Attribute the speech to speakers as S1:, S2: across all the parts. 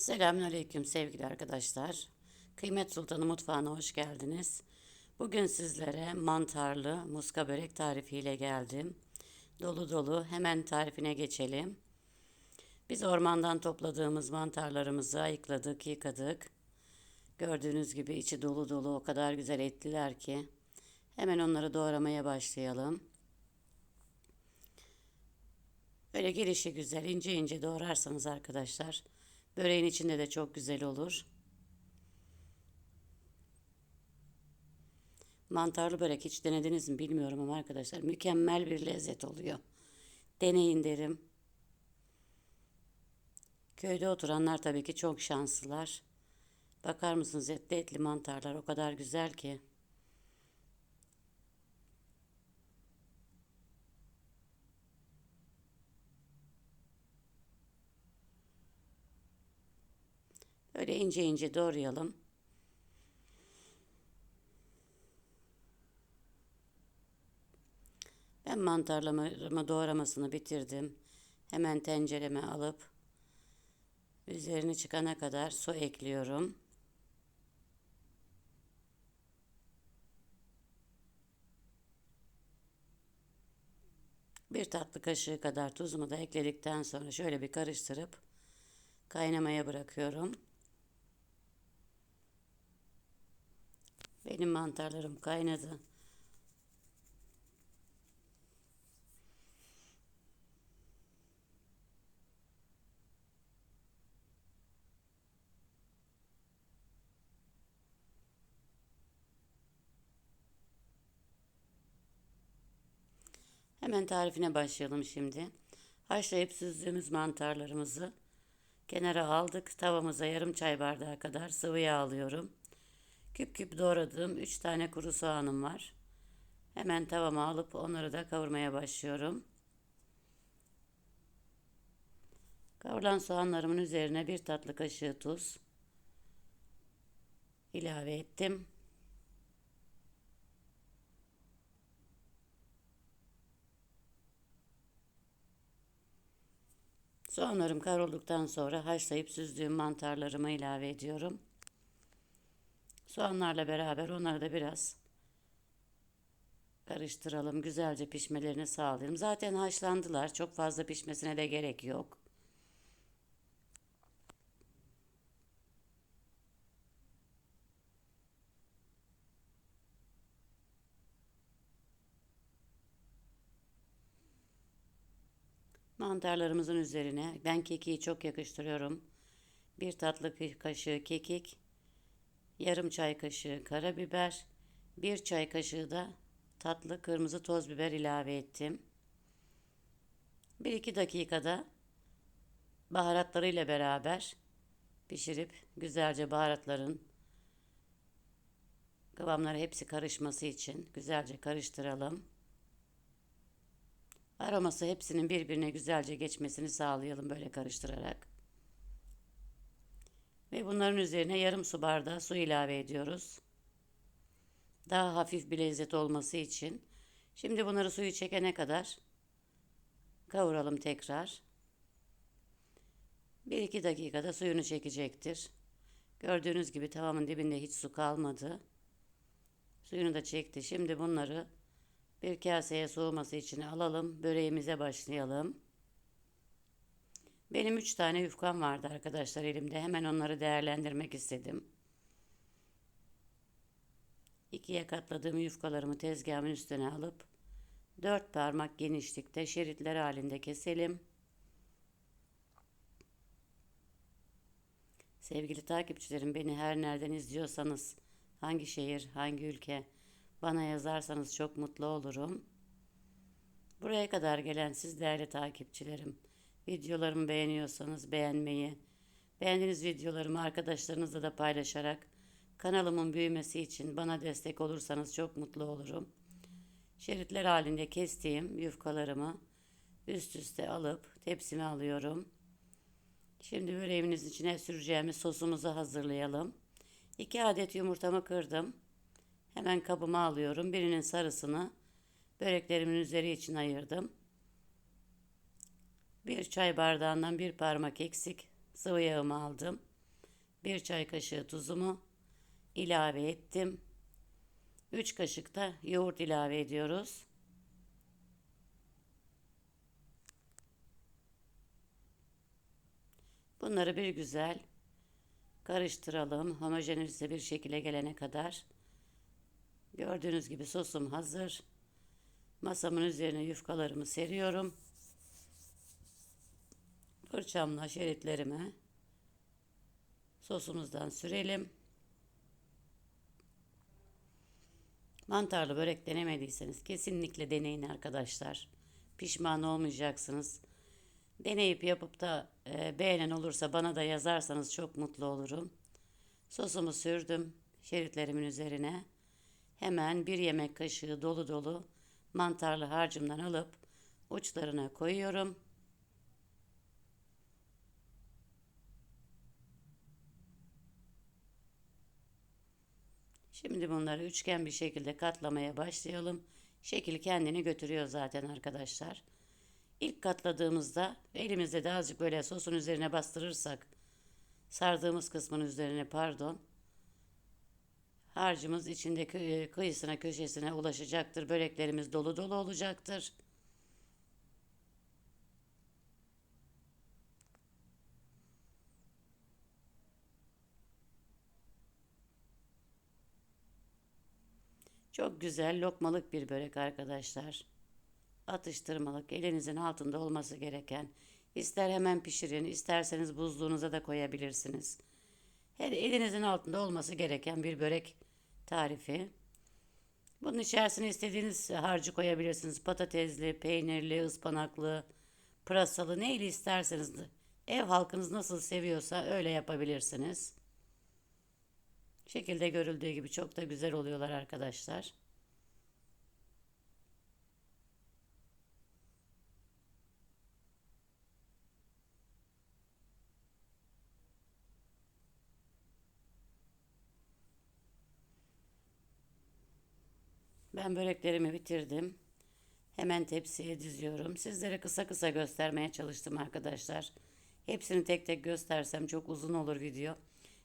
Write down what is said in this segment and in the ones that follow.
S1: Selamünaleyküm sevgili arkadaşlar. Kıymet Sultanı mutfağına hoş geldiniz. Bugün sizlere mantarlı muska börek tarifiyle geldim. Dolu dolu hemen tarifine geçelim. Biz ormandan topladığımız mantarlarımızı ayıkladık, yıkadık. Gördüğünüz gibi içi dolu dolu o kadar güzel ettiler ki. Hemen onları doğramaya başlayalım. Böyle girişi güzel ince ince doğrarsanız arkadaşlar Böreğin içinde de çok güzel olur. Mantarlı börek hiç denediniz mi bilmiyorum ama arkadaşlar mükemmel bir lezzet oluyor. Deneyin derim. Köyde oturanlar tabii ki çok şanslılar. Bakar mısınız etli etli mantarlar o kadar güzel ki. Böyle ince ince doğrayalım. Ben mantarlarımı doğramasını bitirdim. Hemen tencereme alıp üzerini çıkana kadar su ekliyorum. Bir tatlı kaşığı kadar tuzumu da ekledikten sonra şöyle bir karıştırıp kaynamaya bırakıyorum. Benim mantarlarım kaynadı. Hemen tarifine başlayalım şimdi. Haşlayıp süzdüğümüz mantarlarımızı kenara aldık. Tavamıza yarım çay bardağı kadar sıvı yağ alıyorum. Küp küp doğradığım 3 tane kuru soğanım var. Hemen tavama alıp onları da kavurmaya başlıyorum. Kavurulan soğanlarımın üzerine bir tatlı kaşığı tuz ilave ettim. Soğanlarım kavrulduktan sonra haşlayıp süzdüğüm mantarlarımı ilave ediyorum. Soğanlarla beraber onları da biraz karıştıralım. Güzelce pişmelerini sağlayalım. Zaten haşlandılar. Çok fazla pişmesine de gerek yok. Mantarlarımızın üzerine ben kekiği çok yakıştırıyorum. Bir tatlı kaşığı kekik, yarım çay kaşığı karabiber, bir çay kaşığı da tatlı kırmızı toz biber ilave ettim. 1-2 dakikada baharatlarıyla beraber pişirip güzelce baharatların kıvamları hepsi karışması için güzelce karıştıralım. Aroması hepsinin birbirine güzelce geçmesini sağlayalım böyle karıştırarak. Ve bunların üzerine yarım su bardağı su ilave ediyoruz. Daha hafif bir lezzet olması için. Şimdi bunları suyu çekene kadar kavuralım tekrar. 1-2 dakikada suyunu çekecektir. Gördüğünüz gibi tavamın dibinde hiç su kalmadı. Suyunu da çekti. Şimdi bunları bir kaseye soğuması için alalım. Böreğimize başlayalım. Benim üç tane yufkam vardı arkadaşlar elimde. Hemen onları değerlendirmek istedim. İkiye katladığım yufkalarımı tezgahımın üstüne alıp dört parmak genişlikte şeritler halinde keselim. Sevgili takipçilerim beni her nereden izliyorsanız hangi şehir, hangi ülke bana yazarsanız çok mutlu olurum. Buraya kadar gelen siz değerli takipçilerim. Videolarımı beğeniyorsanız beğenmeyi, beğendiğiniz videolarımı arkadaşlarınızla da paylaşarak kanalımın büyümesi için bana destek olursanız çok mutlu olurum. Şeritler halinde kestiğim yufkalarımı üst üste alıp tepsime alıyorum. Şimdi böreğimizin içine süreceğimiz sosumuzu hazırlayalım. 2 adet yumurtamı kırdım. Hemen kabıma alıyorum. Birinin sarısını böreklerimin üzeri için ayırdım. Bir çay bardağından bir parmak eksik sıvı yağımı aldım. 1 çay kaşığı tuzumu ilave ettim. 3 kaşık da yoğurt ilave ediyoruz. Bunları bir güzel karıştıralım. Homojenize bir şekilde gelene kadar. Gördüğünüz gibi sosum hazır. Masamın üzerine yufkalarımı seriyorum. Fırçamla şeritlerime sosumuzdan sürelim. Mantarlı börek denemediyseniz kesinlikle deneyin arkadaşlar. Pişman olmayacaksınız. Deneyip yapıp da e, beğenen olursa bana da yazarsanız çok mutlu olurum. Sosumu sürdüm şeritlerimin üzerine. Hemen bir yemek kaşığı dolu dolu mantarlı harcımdan alıp uçlarına koyuyorum. Şimdi bunları üçgen bir şekilde katlamaya başlayalım. Şekil kendini götürüyor zaten arkadaşlar. İlk katladığımızda elimizde de azıcık böyle sosun üzerine bastırırsak sardığımız kısmın üzerine pardon harcımız içindeki kıyısına köşesine ulaşacaktır. Böreklerimiz dolu dolu olacaktır. Çok güzel lokmalık bir börek arkadaşlar. Atıştırmalık elinizin altında olması gereken. İster hemen pişirin, isterseniz buzluğunuza da koyabilirsiniz. Her elinizin altında olması gereken bir börek tarifi. Bunun içerisine istediğiniz harcı koyabilirsiniz. Patatesli, peynirli, ıspanaklı, pırasalı neyle isterseniz. Ev halkınız nasıl seviyorsa öyle yapabilirsiniz. Şekilde görüldüğü gibi çok da güzel oluyorlar arkadaşlar. Ben böreklerimi bitirdim. Hemen tepsiye diziyorum. Sizlere kısa kısa göstermeye çalıştım arkadaşlar. Hepsini tek tek göstersem çok uzun olur video.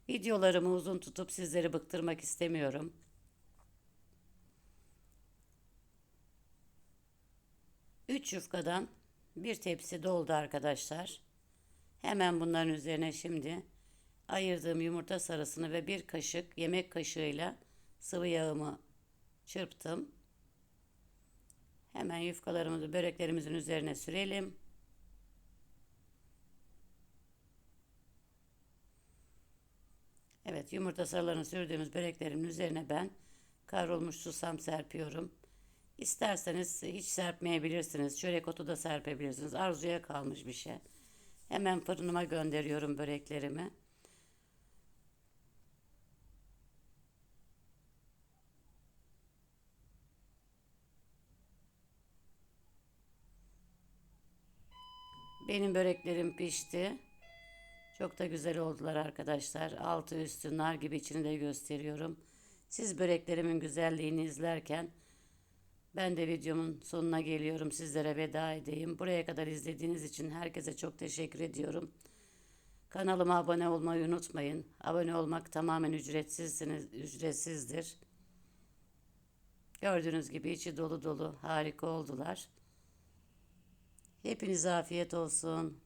S1: Videolarımı uzun tutup sizleri bıktırmak istemiyorum. Üç yufkadan bir tepsi doldu arkadaşlar. Hemen bunların üzerine şimdi ayırdığım yumurta sarısını ve bir kaşık yemek kaşığıyla sıvı yağımı çırptım. Hemen yufkalarımızı böreklerimizin üzerine sürelim. Evet yumurta sarılarını sürdüğümüz böreklerimin üzerine ben kavrulmuş susam serpiyorum. İsterseniz hiç serpmeyebilirsiniz. Çörek otu da serpebilirsiniz. Arzuya kalmış bir şey. Hemen fırınıma gönderiyorum böreklerimi. Benim böreklerim pişti. Çok da güzel oldular arkadaşlar. Altı üstü nar gibi içini de gösteriyorum. Siz böreklerimin güzelliğini izlerken ben de videomun sonuna geliyorum. Sizlere veda edeyim. Buraya kadar izlediğiniz için herkese çok teşekkür ediyorum. Kanalıma abone olmayı unutmayın. Abone olmak tamamen ücretsizsiniz, ücretsizdir. Gördüğünüz gibi içi dolu dolu harika oldular. Hepinize afiyet olsun.